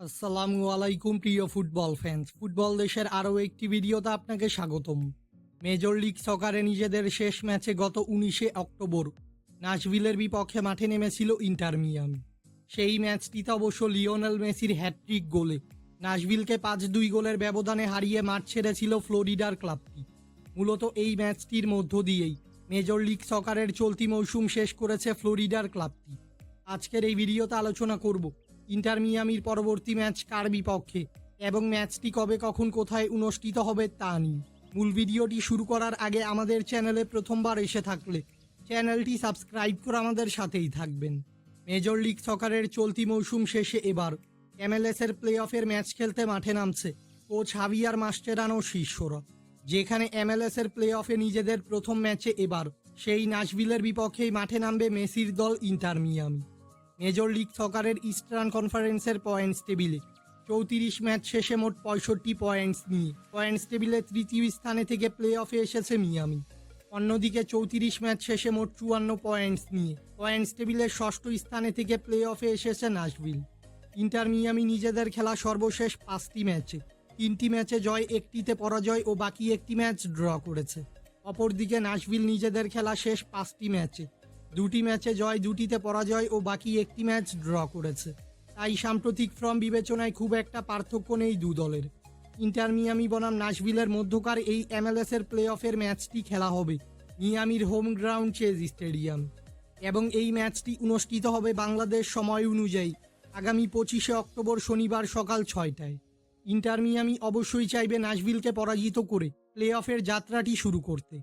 আসসালামু আলাইকুম, প্রিয় ফুটবল ফ্যান্স ফুটবল দেশের আরও একটি ভিডিওতে আপনাকে স্বাগতম। মেজর লিগ সকারে নিজেদের শেষ ম্যাচে গত উনিশে অক্টোবর নাশভিলের বিপক্ষে মাঠে নেমেছিল ইন্টার মিয়ামি। সেই ম্যাচটিতে অবশ্য লিওনেল মেসির হ্যাট্রিক গোলে নাশভিলকে পাঁচ দুই গোলের ব্যবধানে হারিয়ে মাঠ ছেড়েছিল ফ্লোরিডার ক্লাবটি। মূলত এই ম্যাচটির মধ্য দিয়েই মেজর লিগ সকারের চলতি মৌসুম শেষ করেছে ফ্লোরিডার ক্লাবটি। আজকের এই ভিডিওতে আলোচনা করব ইন্টার মিয়ামির পরবর্তী ম্যাচ কার বিপক্ষে? এবং ম্যাচটি কবে, কখন, কোথায় অনুষ্ঠিত হবে তা নিয়ে। মূল ভিডিওটি শুরু করার আগে আমাদের চ্যানেলে প্রথমবার এসে থাকলে চ্যানেলটি সাবস্ক্রাইব করে আমাদের সাথেই থাকবেন। মেজর লিগ সকারের চলতি মৌসুম শেষে এবার এমএলএস এর প্লে অফের ম্যাচ খেলতে মাঠে নামছে কোচ হাভিয়ার মাস্টেরানো শিষ্যরা যেখানে এমএলএস এর প্লে অফে নিজেদের প্রথম ম্যাচে এবার সেই নাশভিলের বিপক্ষেই মাঠে নামবে মেসির দল ইন্টার মিয়ামি। মেজর লিগ সকারের ইস্টার্ন কনফারেন্সের পয়েন্টস টেবিলে চৌত্রিশ ম্যাচ শেষে মোট পঁয়ষট্টি পয়েন্টস নিয়ে। পয়েন্টস টেবিলে তৃতীয় স্থানে থেকে প্লে অফে এসেছে মিয়ামি। অন্যদিকে চৌত্রিশ ম্যাচ শেষে মোট চুয়ান্ন পয়েন্টস নিয়ে। পয়েন্টস টেবিলের ষষ্ঠ স্থানে থেকে প্লে অফে এসেছে নাশভিল। ইন্টার মিয়ামি নিজেদের খেলা সর্বশেষ পাঁচটি ম্যাচে। তিনটি ম্যাচে জয়, একটিতে পরাজয় ও বাকি একটি ম্যাচ ড্র করেছে। অপরদিকে নাশভিল নিজেদের খেলা শেষ পাঁচটি ম্যাচে। দুটি ম্যাচে জয়, দুটিতে পরাজয় ও বাকি একটি ম্যাচ ড্র করেছে। তাই সাম্প্রতিক ফর্ম বিবেচনায় খুব একটা পার্থক্য নেই দু দলের। ইন্টার মিয়ামি বনাম নাশভিলের মধ্যকার এই এমএলএস এর প্লে অফের ম্যাচটি খেলা হবে মিয়ামির হোম গ্রাউন্ড চেজ স্টেডিয়াম। এবং এই ম্যাচটি অনুষ্ঠিত হবে বাংলাদেশ সময় অনুযায়ী আগামী পঁচিশে অক্টোবর শনিবার সকাল ছয়টায়। ইন্টার মিয়ামি অবশ্যই চাইবে নাশভিলকে পরাজিত করে প্লে অফের যাত্রাটি শুরু করতে।